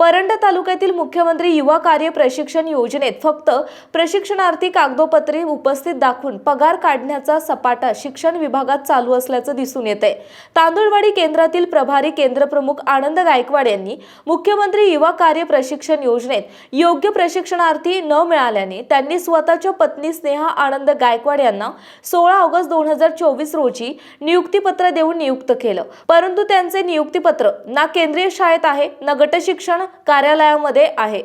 परंडा तालुक्यातील मुख्यमंत्री युवा कार्य प्रशिक्षण योजनेत फक्त प्रशिक्षणार्थी कागदोपत्रे उपस्थित दाखवून पगार काढण्याचा सपाटा शिक्षण विभागात चालू असल्याचं दिसून येत आहे तांदुळवाडी केंद्रातील प्रभारी केंद्रप्रमुख आनंद गायकवाड यांनी मुख्यमंत्री युवा कार्य प्रशिक्षण योजनेत योग्य प्रशिक्षणार्थी न मिळाल्याने त्यांनी स्वतःच्या पत्नी स्नेहा आनंद गायकवाड यांना सोळा ऑगस्ट दोन हजार चोवीस रोजी नियुक्तीपत्र देऊन नियुक्त केलं. परंतु त्यांचे नियुक्तीपत्र ना केंद्रीय शाळेत आहे ना गटशिक्षण कार्यालयामध्ये आहे.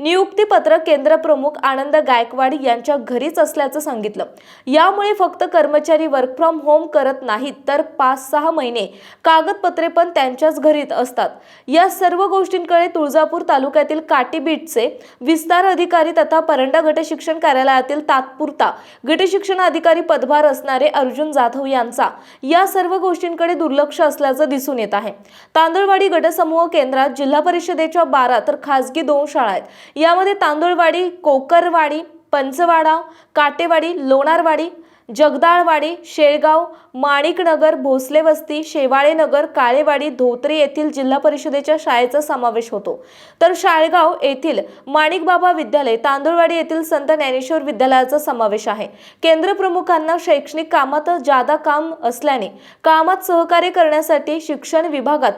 नियुक्तीपत्र केंद्रप्रमुख आनंद गायकवाड यांच्या घरीच असल्याचं सांगितलं. यामुळे फक्त कर्मचारी वर्क फ्रॉम होम करत नाहीत तर पाच सहा महिने कागदपत्रे पण त्यांच्याच घरीत असतात. या सर्व गोष्टींकडे तुळजापूर तालुक्यातील काटीबीटचे विस्तार अधिकारी तथा परंडा गटशिक्षण कार्यालयातील तात्पुरता गटशिक्षण अधिकारी पदभार असणारे अर्जुन जाधव यांचा या सर्व गोष्टींकडे दुर्लक्ष असल्याचं दिसून येत आहे. तांदळवाडी गटसमूह केंद्रात जिल्हा परिषदेच्या बारा तर खासगी दोन शाळा आहेत. यामध्ये तांदूळवाडी कोकरवाडी पंचवाडा काटेवाडी लोणारवाडी जगदाळवाडी शेळगाव माणिकनगर भोसले वस्ती शेवाळेनगर काळेवाडी धोत्रे येथील जिल्हा परिषदेच्या शाळेचा समावेश होतो. तर शाळगाव येथील माणिकबाबा विद्यालय तांदूळवाडी येथील संत ज्ञानेश्वर विद्यालयाचा समावेश आहे. केंद्र प्रमुखांना शैक्षणिक कामात जादा काम असल्याने कामात सहकार्य करण्यासाठी शिक्षण विभागात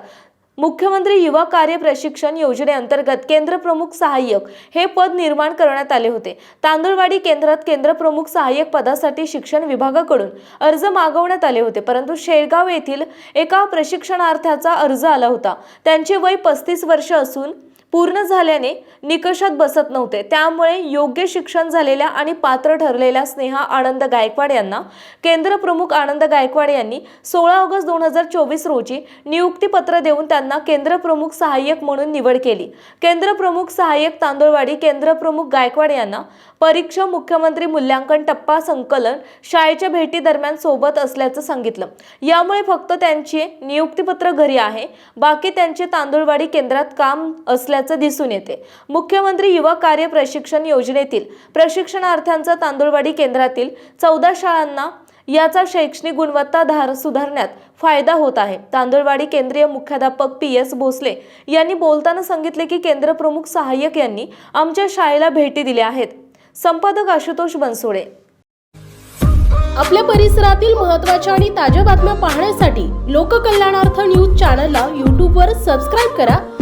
मुख्यमंत्री युवा कार्य प्रशिक्षण योजनेअंतर्गत केंद्र प्रमुख सहाय्यक हे पद निर्माण करण्यात आले होते. तांदूळवाडी केंद्रात केंद्र प्रमुख सहाय्यक पदासाठी शिक्षण विभागाकडून अर्ज मागवण्यात आले होते परंतु शेळगाव येथील एका प्रशिक्षणार्थ्याचा अर्ज आला होता. त्यांचे वय पस्तीस वर्ष असून पूर्ण झाल्याने निकषात बसत नव्हते. त्यामुळे योग्य शिक्षण झालेल्या आणि पात्र ठरलेल्या स्नेहा आनंद गायकवाड यांना केंद्र प्रमुख आनंद गायकवाड यांनी सोळा ऑगस्ट दोन हजार चोवीस रोजी नियुक्तीपत्र देऊन त्यांना केंद्र प्रमुख सहाय्यक म्हणून निवड केली. केंद्र प्रमुख सहाय्यक तांदूळवाडी केंद्रप्रमुख गायकवाड यांना परीक्षा मुख्यमंत्री मूल्यांकन टप्पा संकलन शाळेच्या भेटी दरम्यान सोबत असल्याचं सांगितलं. यामुळे फक्त त्यांचे नियुक्तीपत्र घरी आहे. बाकी त्यांचे तांदूळवाडी केंद्रात काम असल्याचं दिसून येते. मुख्यमंत्री युवा कार्य प्रशिक्षण योजनेतील प्रशिक्षणार्थ्यांचा तांदूळवाडी केंद्रातील चौदा शाळांना याचा शैक्षणिक गुणवत्ता धार सुधारण्यात फायदा होत आहे. तांदूळवाडी केंद्रीय मुख्याध्यापक पी एस भोसले यांनी बोलताना सांगितले की केंद्र प्रमुख सहाय्यक यांनी आमच्या शाळेला भेटी दिल्या आहेत. संपादक आशुतोष बनसोडे. आपल्या परिसरातील महत्त्वाच्या आणि ताज्या बातम्या पाहण्यासाठी लोककल्याणार्थ न्यूज चॅनलला यूट्यूबवर सबस्क्राईब करा